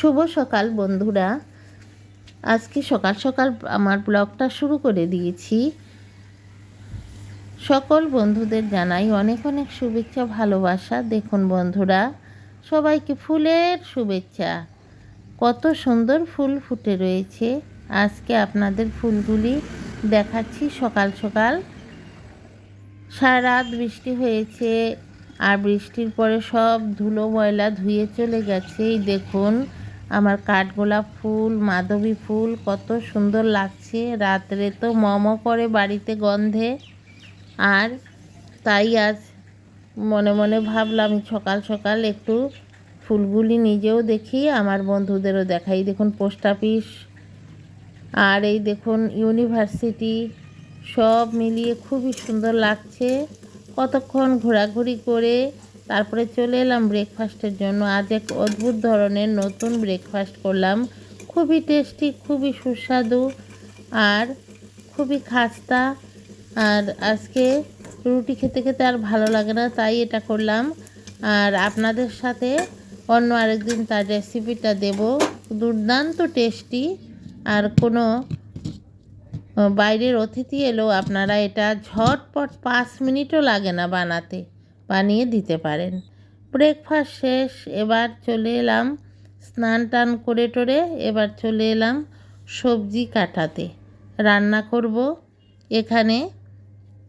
শুভ সকাল বন্ধুরা। আজকে সকাল সকাল আমার ব্লগটা শুরু করে দিয়েছি। সকল বন্ধুদের জানাই অনেক অনেক শুভেচ্ছা, ভালোবাসা। দেখুন বন্ধুরা, সবাইকে ফুলের শুভেচ্ছা। কত সুন্দর ফুল ফুটে রয়েছে। আজকে আপনাদের ফুলগুলি দেখাচ্ছি সকাল সকাল। সারা রাত বৃষ্টি হয়েছে আর বৃষ্টির পরে সব ধুলো ময়লা ধুয়ে চলে গেছে। এই দেখুন আমার কাঠগোলাপ ফুল, মাধবী ফুল, কত সুন্দর লাগছে। রাত্রে তো মম করে বাড়িতে গন্ধে। আর তাই আজ মনে মনে ভাবলাম, সকাল সকাল একটু ফুলগুলি নিজেও দেখি, আমার বন্ধুদেরও দেখাই। দেখুন, পোস্ট অফিস আর এই দেখুন, ইউনিভার্সিটি সব মিলিয়ে খুবই সুন্দর লাগছে। কতক্ষণ ঘোরাঘুরি করে তারপরে চলে এলাম ব্রেকফাস্টের জন্য। আজ এক অদ্ভুত ধরনের নতুন ব্রেকফাস্ট করলাম। খুবই টেস্টি খুবই সুস্বাদু আর খুবই খাস্তা। আর আজকে রুটি খেতে খেতে আর ভালো লাগে না, তাই এটা করলাম। আর আপনাদের সাথে অন্য আরেকদিন তার রেসিপিটা দেব। দুর্দান্ত টেস্টি আর কোনো, বাইরের অতিথি এলেও আপনারা এটা ঝটপট পাঁচ মিনিটও লাগে না বানাতে। বানিয়ে দিতে পারেন। ব্রেকফাস্ট শেষ, এবার চলে এলাম স্নান টান করে টোরে, এবার চলে এলাম সবজি কাটাতে। রান্না করব। এখানে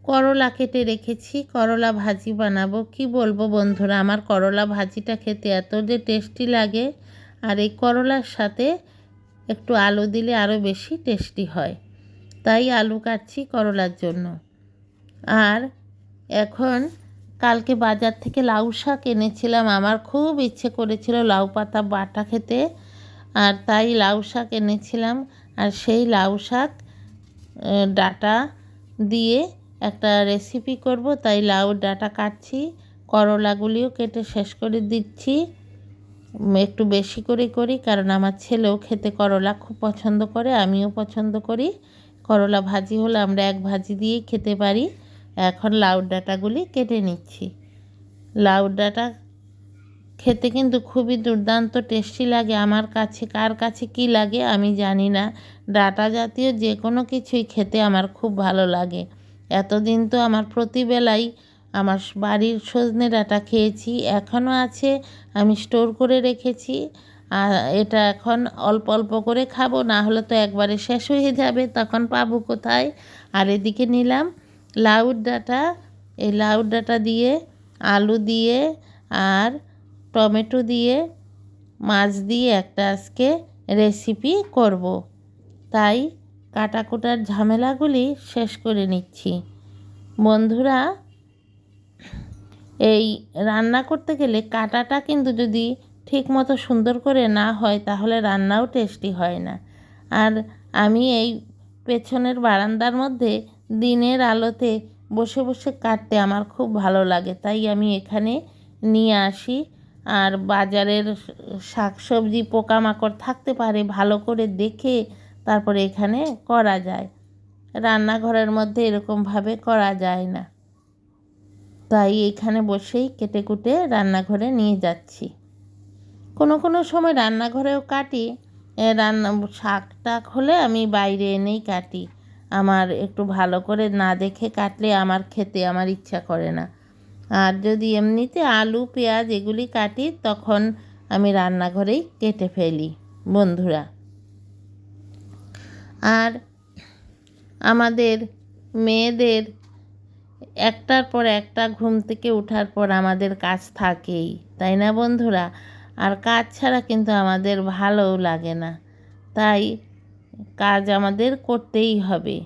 করলা কেটে রেখেছি, করলা ভাজি বানাবো। কি বলব বন্ধুরা, আমার করলা ভাজিটা খেতে এত যে টেস্টি লাগে, আর এই করলার সাথে একটু আলু দিলে আরও বেশি টেস্টি হয়। তাই আলু কাটছি করলার জন্য। আর এখন কালকে বাজার থেকে লাউ শাক এনেছিলাম। আমার খুব ইচ্ছে করেছিল লাউ পাতা, বাটা খেতে। আর তাই লাউ শাক এনেছিলাম। আর সেই লাউ শাক ডাটা দিয়ে একটা রেসিপি করব। তাই লাউ ডাটা কাটছি, করলাগুলিও কেটে শেষ করে দিচ্ছি। একটু বেশি করে করি, কারণ আমার ছেলেও খেতে করলা খুব পছন্দ করে, আমিও পছন্দ করি। করলা ভাজি হলে আমরা এক ভাজি দিয়েই খেতে পারি। এখন লাউ ডাঁটাগুলি কেটে নিচ্ছি। লাউ ডাঁটা খেতে কিন্তু খুবই দুর্দান্ত টেস্টি লাগে। আমার কাছে, কার কাছে কি লাগে আমি জানি না। ডাটা জাতীয় যে কোনো কিছুই খেতে আমার খুব ভালো লাগে। এতদিন তো আমার প্রতিবেলাই আমার বাড়ির সজনে ডাঁটা খেয়েছি এখনও আছে, আমি স্টোর করে রেখেছি। আর এটা এখন অল্প অল্প করে খাব, না হলে তো একবারে শেষ হয়ে যাবে, তখন পাবো কোথায়? আর এদিকে নিলাম লাউর ডাঁটা, এই লাউর ডাঁটা দিয়ে, আলু দিয়ে আর টমেটো দিয়ে, মাছ দিয়ে একটা আজকে রেসিপি করব। তাই কাটাকুটার ঝামেলাগুলি শেষ করে নিচ্ছি বন্ধুরা, এই রান্না করতে গেলে কাটাটা কিন্তু যদি ঠিক মতো সুন্দর করে না হয়, তাহলে রান্নাও টেস্টি হয় না আর আমি এই পেছনের বারান্দার মধ্যে দিনের আলোতে বসে বসে কাটতে আমার খুব ভালো লাগে। তাই আমি এখানে নিয়ে আসি। আর বাজারের শাক সবজি পোকামাকড় থাকতে পারে, ভালো করে দেখে তারপরে এখানে করা যায়। রান্নাঘরের মধ্যে এরকমভাবে করা যায় না। তাই এখানে বসেই কেটে কুটে রান্নাঘরে নিয়ে যাচ্ছি। কোনো কোনো সময় রান্নাঘরেও কাটি। রান্না, শাক টাক হলে আমি বাইরে এনেই কাটি। আমার একটু ভালো করে না দেখে কাটলে আমার খেতে আমার ইচ্ছা করে না। আর যদি এমনিতে আলু, পেঁয়াজ এগুলি কাটি, তখন আমি রান্নাঘরেই কেটে ফেলি, বন্ধুরা। আর আমাদের মেয়েদের একটার পর একটা ঘুম থেকে ওঠার পর আমাদের কাজ থাকেই, তাই না বন্ধুরা? আর কাজ ছাড়া কিন্তু আমাদের ভালোও লাগে না, তাই কাজ আমাদের করতেই হবে।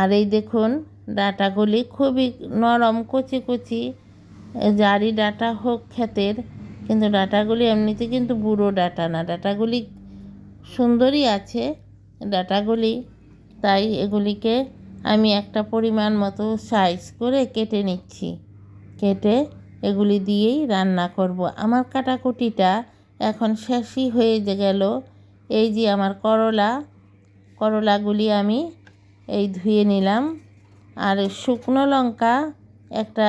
আর এই দেখুন, ডাটাগুলি খুবই নরম, কচি কচি। জারি ডাটা হোক ক্ষেতের, কিন্তু ডাটাগুলি এমনিতে কিন্তু বুড়ো ডাটা না। ডাটাগুলি সুন্দরই আছে, ডাটাগুলি। তাই এগুলিকে আমি একটা পরিমাণ মতো সাইজ করে কেটে নিচ্ছি। কেটে এগুলি দিয়েই রান্না করব। আমার কাটাকুটিটা এখন শেষই হয়ে গেল। এই যে আমার করলা, করলাগুলি আমি এই ধুয়ে নিলাম। আর শুকনো লঙ্কা একটা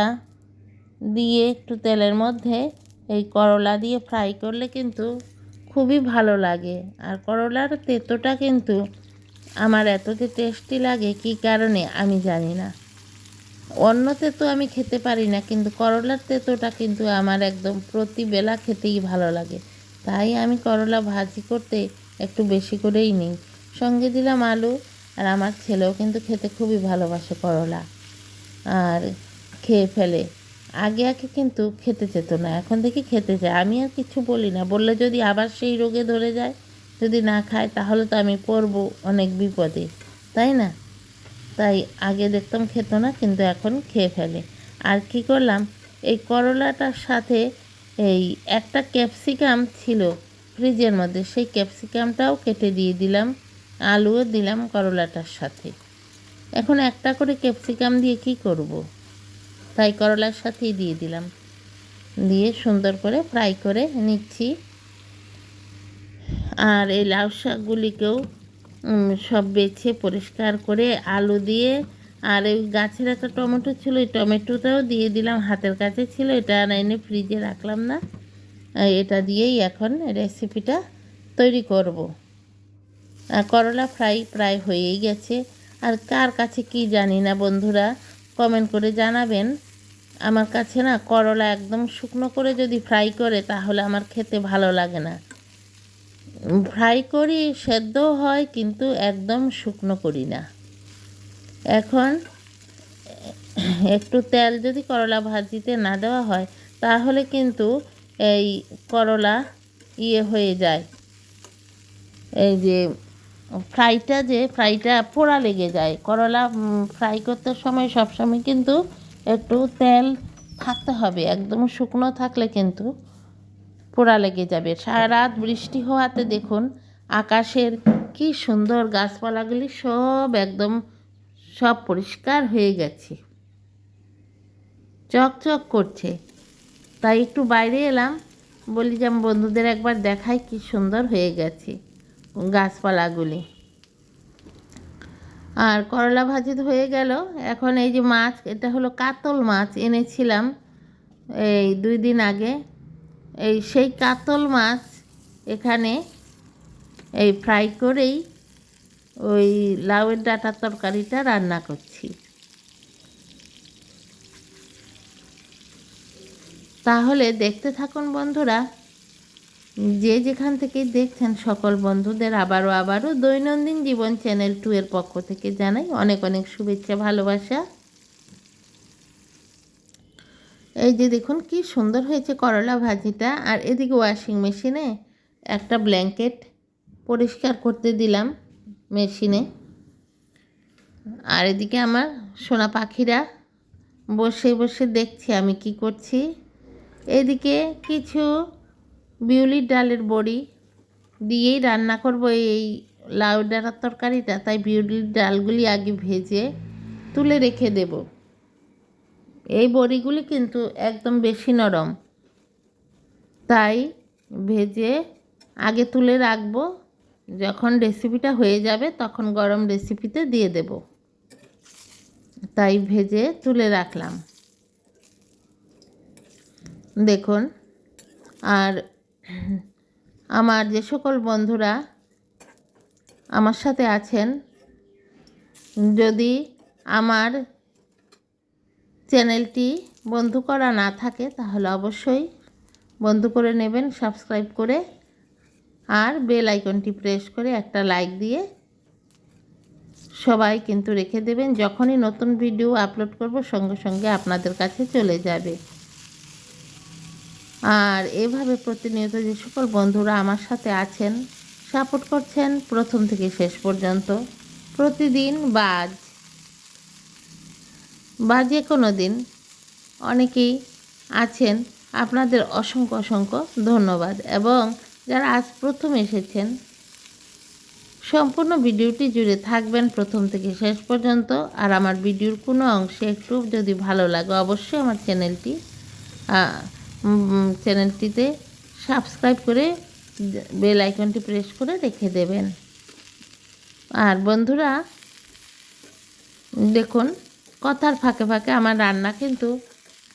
দিয়ে একটু তেলের মধ্যে এই করলা দিয়ে ফ্রাই করলে কিন্তু খুবই ভালো লাগে। আর করলার তেঁতোটা কিন্তু আমার এত যে টেস্টি লাগে কী কারণে আমি জানি না। অন্য তেঁতো আমি খেতে পারি না, কিন্তু করলার তেঁতোটা কিন্তু আমার একদম প্রতিবেলা খেতেই ভালো লাগে। তাই আমি করলা ভাজি করতে একটু বেশি করেই নিই। সঙ্গে দিলাম আলু। আর আমার ছেলেও কিন্তু খেতে খুবই ভালোবাসে করলা আর খেয়ে ফেলে। আগে আগে কিন্তু খেতে যেত না, এখন দেখি খেতে চায় আমি আর কিছু বলি না, বললে যদি আবার সেই রোগে ধরে যায়, যদি না খায় তাহলে তো আমি পড়ব অনেক বিপদে, তাই না? তাই আগে দেখতাম খেত না, কিন্তু এখন খেয়ে ফেলে। আর কি করলাম, এই করলাটার সাথে এই একটা ক্যাপসিকাম ছিল ফ্রিজের মধ্যে, সেই ক্যাপসিকামটাও কেটে দিয়ে দিলাম। আলুও দিলাম করলাটার সাথে। এখন একটা করে ক্যাপসিকাম দিয়ে কি করব। তাই করলার সাথেই দিয়ে দিলাম। দিয়ে সুন্দর করে ফ্রাই করে নিচ্ছি। আর এই লাউ শাকগুলিকেও সব বেছে পরিষ্কার করে আলু দিয়ে, আর ওই গাছের একটা টমেটো ছিল ওই টমেটোটাও দিয়ে দিলাম। হাতের কাছে ছিল, এটা এনে ফ্রিজে রাখলাম না। এটা দিয়েই এখন রেসিপিটা তৈরি করব। করলা ফ্রাই প্রায় হয়েই গেছে। আর কার কাছে কি জানি না বন্ধুরা কমেন্ট করে জানাবেন। আমার কাছে না করলা একদম শুকনো করে যদি ফ্রাই করে, তাহলে আমার খেতে ভালো লাগে না। ফ্রাই করি সেদ্ধ হয়, কিন্তু একদম শুকনো করি না। এখন একটু তেল যদি করলা ভাজিতে না দেওয়া হয়, তাহলে কিন্তু এই করলা ইয়ে হয়ে যায়। এই যে ফ্রাইটা যে ফ্রাইটা পোড়া লেগে যায়। করলা ফ্রাই করতে সময় সবসময় কিন্তু একটু তেল থাকতে হবে। একদম শুকনো থাকলে কিন্তু পোড়া লেগে যাবে। সারা রাত বৃষ্টি হওয়াতে দেখুন আকাশের কি সুন্দর গাছপালাগুলি সব একদম সব পরিষ্কার হয়ে গেছে। চকচক করছে। তাই একটু বাইরে এলাম। বলি যে বন্ধুদের একবার দেখাই কি সুন্দর হয়ে গেছে। গাছপালাগুলি। আর করলা ভাজি হয়ে গেল। এখন এই যে মাছ, এটা হলো কাতল মাছ এনেছিলাম এই দুই দিন আগে। এই সেই কাতল মাছ এখানে এই ফ্রাই করেই ওই লাউয়ের ডাটার তরকারিটা রান্না করছি। তাহলে দেখতে থাকুন বন্ধুরা। যে যেখান থেকে দেখছেন সকল বন্ধুদের আবারও আবারও দৈনন্দিন জীবন চ্যানেল টু এর পক্ষ থেকে জানাই অনেক অনেক শুভেচ্ছা, ভালোবাসা। এই যে দেখুন কি সুন্দর হয়েছে করলা ভাজিটা, আর এদিকে ওয়াশিং মেশিনে একটা ব্ল্যাঙ্কেট পরিষ্কার করতে দিলাম মেশিনে আর এদিকে আমার সোনা পাখিরা বসে বসে দেখছি আমি কি করছি। এদিকে কিছু বিউলির ডালের বড়ি দিয়েই রান্না করব এই লাউ ডাঁটার তরকারিটা। তাই বিউলির ডালগুলি আগে ভেজে তুলে রেখে দেব। এই বড়িগুলি কিন্তু একদম বেশি নরম। তাই ভেজে আগে তুলে রাখব। যখন রেসিপিটা হয়ে যাবে তখন গরম রেসিপিতে দিয়ে দেব। তাই ভেজে তুলে রাখলাম। দেখুন, আর আমার যে সকল বন্ধুরা আমার সাথে আছেন, যদি আমার চ্যানেলটি বন্ধু করা না থাকে, তাহলে অবশ্যই বন্ধু করে নেবেন, সাবস্ক্রাইব করে, আর বেল আইকনটি প্রেস করে একটা লাইক দিয়ে সবাই কিন্তু রেখে দেবেন, যখনই নতুন ভিডিও আপলোড করব, সঙ্গে সঙ্গে আপনাদের কাছে চলে যাবে। আর এভাবে প্রতিনিয়ত যে সকল বন্ধুরা আমার সাথে আছেন সাপোর্ট করছেন, প্রথম থেকে শেষ পর্যন্ত, প্রতিদিন বাজ বা যে কোনো দিন অনেকেই আছেন। আপনাদের অসংখ্য অসংখ্য ধন্যবাদ। এবং যারা আজ প্রথম এসেছেন, সম্পূর্ণ ভিডিওটি জুড়ে থাকবেন প্রথম থেকে শেষ পর্যন্ত। আর আমার ভিডিওর কোনো অংশে একটু যদি ভালো লাগে, অবশ্যই আমার চ্যানেলটি চ্যানেলটিতে সাবস্ক্রাইব করে বেল আইকনটি প্রেস করে রেখে দেবেন। আর বন্ধুরা, দেখুন, কথার ফাঁকে ফাঁকে আমার রান্না কিন্তু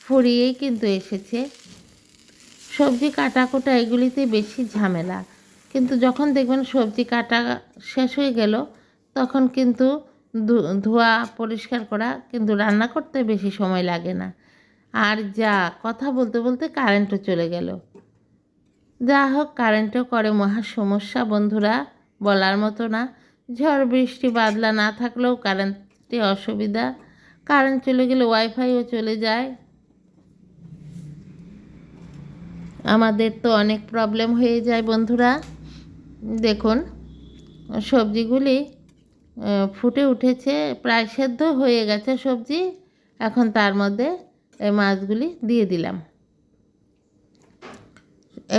ফুরিয়েই কিন্তু এসেছে। সবজি কাটা কোটা এগুলিতে বেশি ঝামেলা। কিন্তু যখন দেখবেন সবজি কাটা শেষ হয়ে গেল, তখন কিন্তু ধোয়া পরিষ্কার করা কিন্তু রান্না করতে বেশি সময় লাগে না। আর যা, কথা বলতে বলতে কারেন্টও চলে গেল। যা হোক কারেন্টও করে মহা সমস্যা বন্ধুরা, বলার মতো না। ঝড় বৃষ্টি বাদলা না থাকলেও কারেন্টে অসুবিধা। কারেন্ট চলে গেলে ওয়াইফাইও চলে যায়। আমাদের তো অনেক প্রবলেম হয়ে যায় বন্ধুরা। দেখুন, সবজিগুলি ফুটে উঠেছে, প্রায় সেদ্ধ হয়ে গেছে সবজি। এখন তার মধ্যে এই মাছগুলি দিয়ে দিলাম।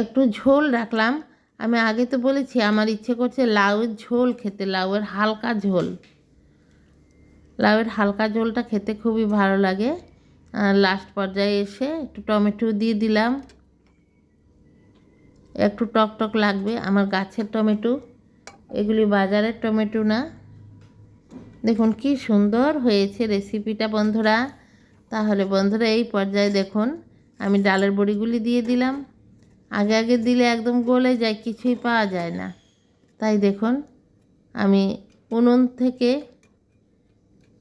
একটু ঝোল রাখলাম। আমি আগে তো বলেছি, আমার ইচ্ছে করছে লাউয়ের ঝোল খেতে, লাউয়ের হালকা ঝোল। লাউয়ের হালকা ঝোলটা খেতে খুবই ভালো লাগে। লাস্ট পর্যায়ে এসে একটু টমেটো দিয়ে দিলাম। একটু টক টক লাগবে, আমার গাছের টমেটো। এগুলি বাজারের টমেটো না। দেখুন কি সুন্দর হয়েছে রেসিপিটা, বন্ধুরা। তাহলে বন্ধুরা এই পর্যায়ে দেখুন, আমি ডালের বড়িগুলি দিয়ে দিলাম। আগে আগে দিলে একদম গলে যায়, কিছুই পাওয়া যায় না। তাই দেখুন, আমি উনুন থেকে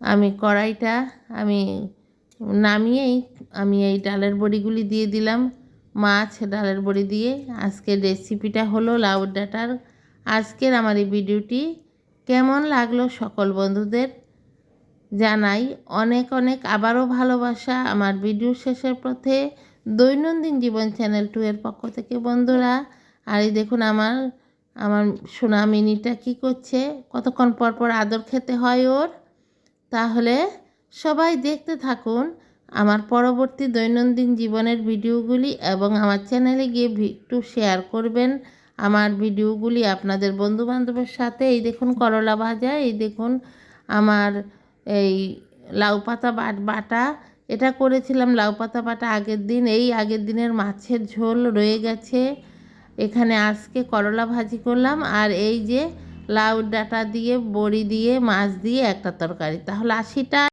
আমি কড়াইটা আমি নামিয়েই আমি এই ডালের বড়িগুলি দিয়ে দিলাম। মাছ, ডালের বড়ি দিয়ে। আজকের রেসিপিটা হলো লাউ ডাটার। আজকের আমার এই ভিডিওটি কেমন লাগল সকল বন্ধুদের? জানাই অনেক অনেক আবারও ভালোবাসা আমার ভিডিও শেষের পথে দৈনন্দিন জীবন চ্যানেল টু এর পক্ষ থেকে বন্ধুরা। আর এই দেখুন আমার আমার সোনা মিনিটা কী করছে? কতক্ষণ পর পর আদর খেতে হয় ওর। তাহলে সবাই দেখতে থাকুন আমার পরবর্তী দৈনন্দিন জীবনের ভিডিওগুলি এবং আমার চ্যানেলে গিয়ে একটু শেয়ার করবেন আমার ভিডিওগুলি আপনাদের বন্ধুবান্ধবের সাথে। এই দেখুন করলা ভাজা, এই দেখুন আমার এই লাউ পাতা বাট এটা করেছিলাম লাউ পাতা বাটা আগের দিন। এই আগের দিনের মাছের ঝোল রয়ে গেছে। এখানে আজকে করলা ভাজি করলাম। আর এই যে লাউ ডাটা দিয়ে, বড়ি দিয়ে, মাছ দিয়ে একটা তরকারি। তাহলে আশিটা